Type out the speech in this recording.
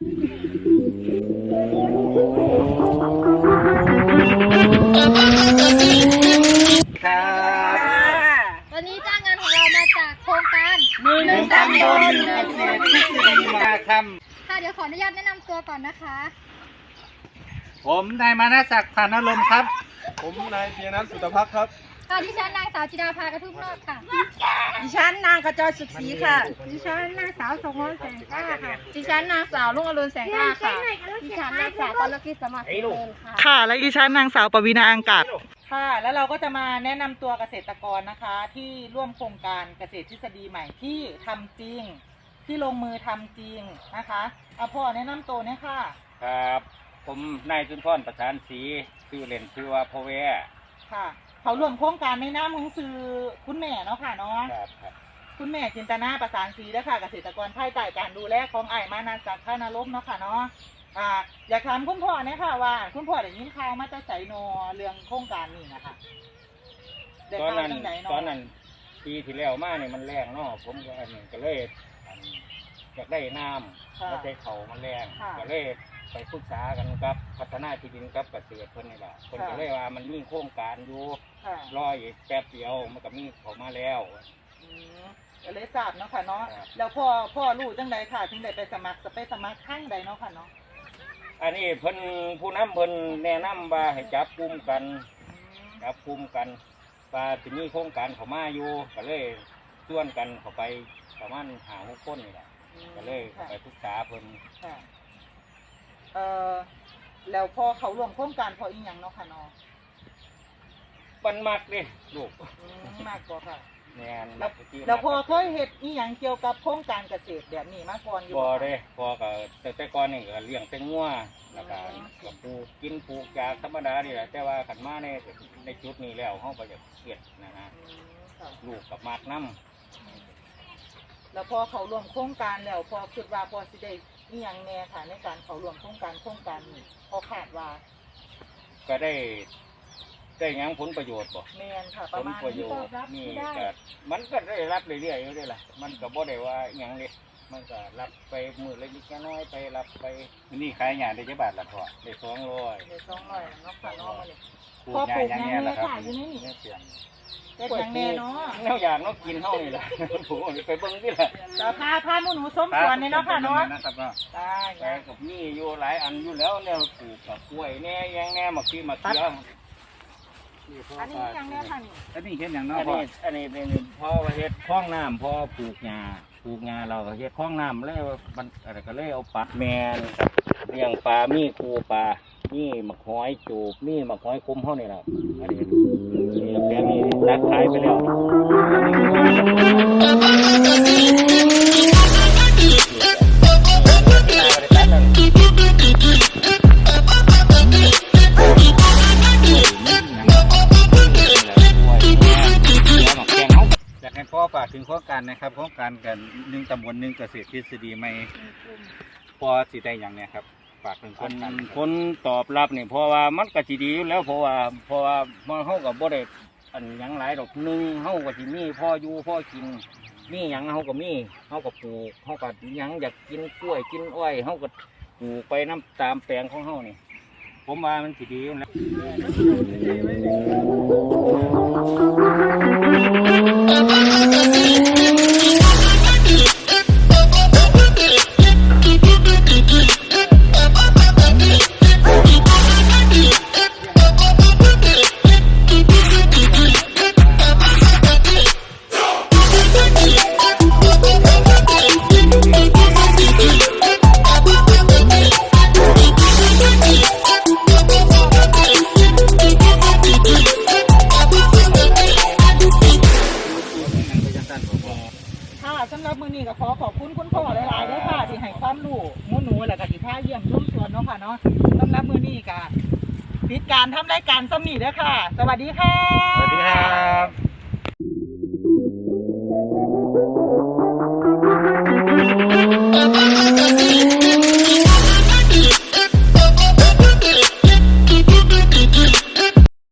ครับวันนี้จ้างงานของเรามาจากโครงการหนึ่งตำบลเกษตรทฤษฎีมาคค่ะเดี๋ยวขออนุญาตแนะนำตัวก่อนนะคะำผมนายมานะศักดิ์พานลมครับ ผมนายเพียนัทสุตภักดิ์ครับ ค่ะดิฉันนางสาวจิดาภากระทุ่มนอกค่ะ ดิฉันนางกระจอยสุขศรีค่ะ ดิฉันนางสาวสงวนแสงกล้าค่ะ ดิฉันนางสาวลุงอรุณแสงกล้าค่ะ ดิฉันนางสาวกรกิจสมัครเดินค่ะ ค่ะ และอีฉันนางสาวปวีณาอังกัดค่ะ แล้วเราก็จะมาแนะนำตัวเกษตรกรนะคะ ที่ร่วมโครงการเกษตรทฤษฎีใหม่ที่ทำจริง ที่ลงมือทำจริงนะคะเอาพ่อแนะนำตัวเนี่ยค่ะ ครับ ผมนายจุนพรประธานศรีชื่อเล่นชื่อว่าพ่อแว่ค่ะ เขาร่วมโครงการในน้ำของสื่อคุณแม่เนาะค่ะเนาะครับครับคุณแม่จินตนาประสานศรีและค่ะเกษตรกรภายใต้การดูแลของไอ้ายมานาสักข้านารมเนาะค่ะเนาะอ่าอยากถามคุณพ่อเนี่ยค่ะว่า คุณพ่อได้ยินข่าวมาจะใส่นอเรื่องโครงการนี้นะคะได้ตอนข่าวนั้นจังไหนเนาะ ตอนนั้นปีที่แล้วมาเนี่ยมันแรงเนาะผมก็อันนี้ก็เลยอันอยากได้น้ำค่ะไม่ใช่เขามันแรงค่ะ ก็เลย ไปปรึกษากันกับพัฒนาที่ดินกับเกษตรเพิ่นนี่แหละเพิ่นก็ค่ะเลยว่ามันมีโครงการอยู่ค่ะรออีกแป๊บเดียวมันก็มีเขามาแล้ว อืมก็เลยทราบเนาะค่ะเนาะครับ แล้วพ่อพ่อรู้จังใดค่ะถึงได้ไปสมัครไปสมัครข้างใดเนาะค่ะเนาะอันนี้เพิ่นผู้นำเพิ่นแนะนำว่าให้จับกลุ่มกัน อืมจับกลุ่มกันว่าสิมีโครงการเขามาอยู่ก็เลยชวนกันเข้าไปประมาณหาหกคนนี่แหละก็เลยเข้าค่ะไปปรึกษาเพิ่นค่ะ เอ่อแล้วพอเขาร่วมโครงการพออีหยังเนาะค่ะเนาะมันมักเดิลูกอืมมากกว่าค่ะ แม่นแล้วมักที่แล้วพอมักเคยเฮ็ดอีหยังเกี่ยวกับโครงการเกษตรแบบนี้มาก่อนอยู่บ่คะเด้พอก็แต่แต่ก่อนนี่ก็เลี้ยงแต่งัวแล้วก็ก็ปลูกกินปลูกยาธรรมดานี่แหละแต่ว่าขันมาในในจุดนี้แล้วเฮาก็จะเกลียดนะฮะอืมค่ะลูกกับมากน้แล้วพอเขาร่วมโครงการแล้วพอคิดว่าพอสิได้ อีหยังแน่ค่ะในการเขาร่วมโครงการโครงการนี้พอคาดว่าำก็ได้ได้หยังผลประโยชน์บ่แม่นค่ะ ปผระลมาณประโยนี้ก็ชน์รับนี่ที่ได้ ก็มันก็ได้รับเรื่อยๆอยู่เด้ล่ะ มันก็บ่ได้ว่าหยังเลยมันก็รับไปมือเล็กๆน้อยๆไปรับไปนี่ขายหยาได้จักบาทละพ่อได้สองร้อยในสองร้อยเนาะค่ะเนาะมาเลย ปลูพ่อกหญ้าปลูกอย่างหเงี้ยยังแหละครับค่ะอยู่ในนี่เนี่ยเปลี่ยนเป็นหยังแน่เนาะแนวอย่างเนาะกินเฮานี่แหละผมไปเบิ่งนี่แหละแต่พาพาหมูหนูส้มสวนเนี่ยเนาะค่ะเนาะนะครับเนาะได้แปลงกับนี่อยู่หลายอันอยู่แล้วเนี่ยปลูกกับกล้วยแน่หยังแน่มะขีมะเขืออันนี้ยังแน่ค่ะนี่อันนี้เห็นอย่างอัเน้อนพ่อนี้อันนี้เป็นพ่อเฮ็ดคล้องน้ำพ่อปลูกหญ้าปลูกหญ้าเราก็เฮ็ดคล้องน้ำแล้วมันอะไรก็เลยเอาปลาแมนครับเลี้ยงปลามีคูปลานี่มะหอยจูบนี่มะหอยคุ้มเฮานี่แหละอันนี้นี่ แปลงนี้ตัดขายไปแล้วอยากให้พ่อฝากถึงโครงการนะครับโครงการกันหนึ่งตำบลหนึ่งเกษตรทฤษฎีใหม่พอสิได้อย่างเนี้ยครับ ฝากถึงโคครนงการคนตอบรับนี่เพราะว่ามันก็สิดีอยู่แล้วเพราะว่าเพราะว่ามันเฮาก็บ่ได้อันหยังหลายดอกหนึงเฮาก็สิมีพ่ออยู่พ่อกินมีหยังเฮาก็มีเฮาก็ปลูกเฮาก็หยังอยากกินกล้วยกินอ้อยเฮาก็ปลูกไปน้ำตามแปลงของเฮานี่ ผมว่ามันสิดีอยู่แล้วค่ะ สำหรับมื้อนี้ก็ขอขอบคุณคุณพ่อหลายๆด้วยค่ะที่ให้ความรู้หมูหนูแล้วก็ที่พาเยี่ยมชมสวนเนาะค่ะเนาะสำหรับมื้อนี้ก็ปิดการทำรายการสมีเด้อค่ะ สวัสดีค่ะ สวัสดีครับ